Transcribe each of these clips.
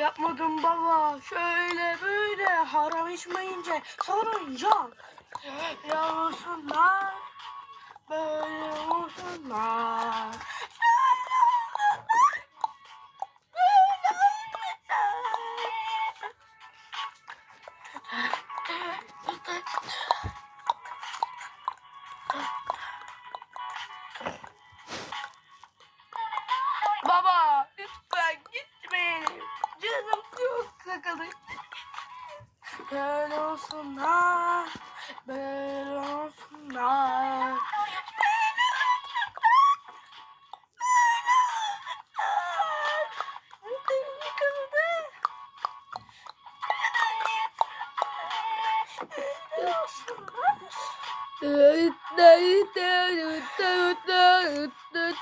Yapmadım baba. Şöyle böyle haram içmeyince sorun yok. Ya olsunlar. Böyle olsunlar. Baba kalın. Böyle olsunlar, böyle olsunlar. Tut tut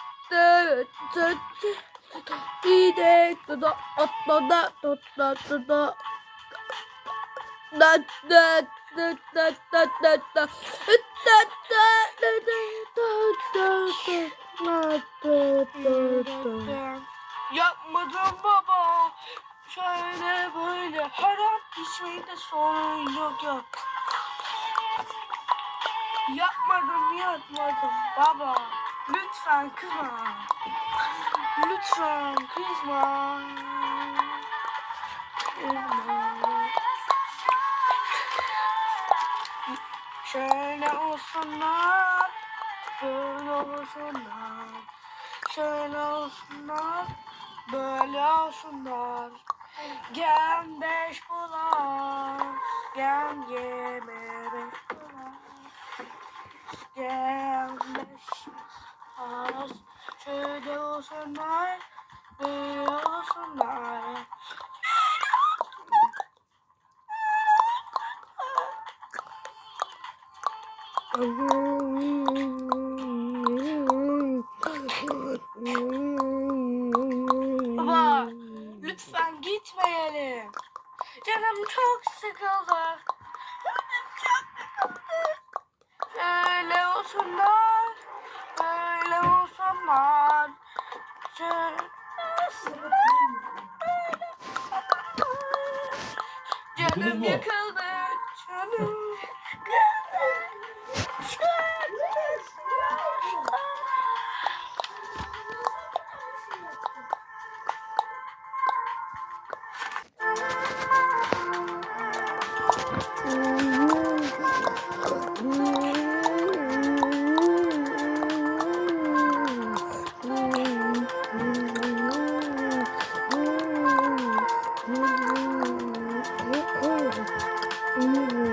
tut tut atla da da da da da da da da da da da da da Yapmadım baba. Şöyle böyle haram içmeyi de sorun yok yok. Yapmadım yapmadım baba. Lütfen kızma. Lütfen kızma. Kızma. Şöyle olsunlar. Böyle olsunlar. Şöyle olsunlar. Böyle olsunlar. Gel beş bulan. Gel yeme beş bulan. Gel beş az. Şöyle olsunlar. Böyle olsunlar. Baba lütfen gitmeyelim. Canım çok sıkıldı. Canım yakın. Мгм.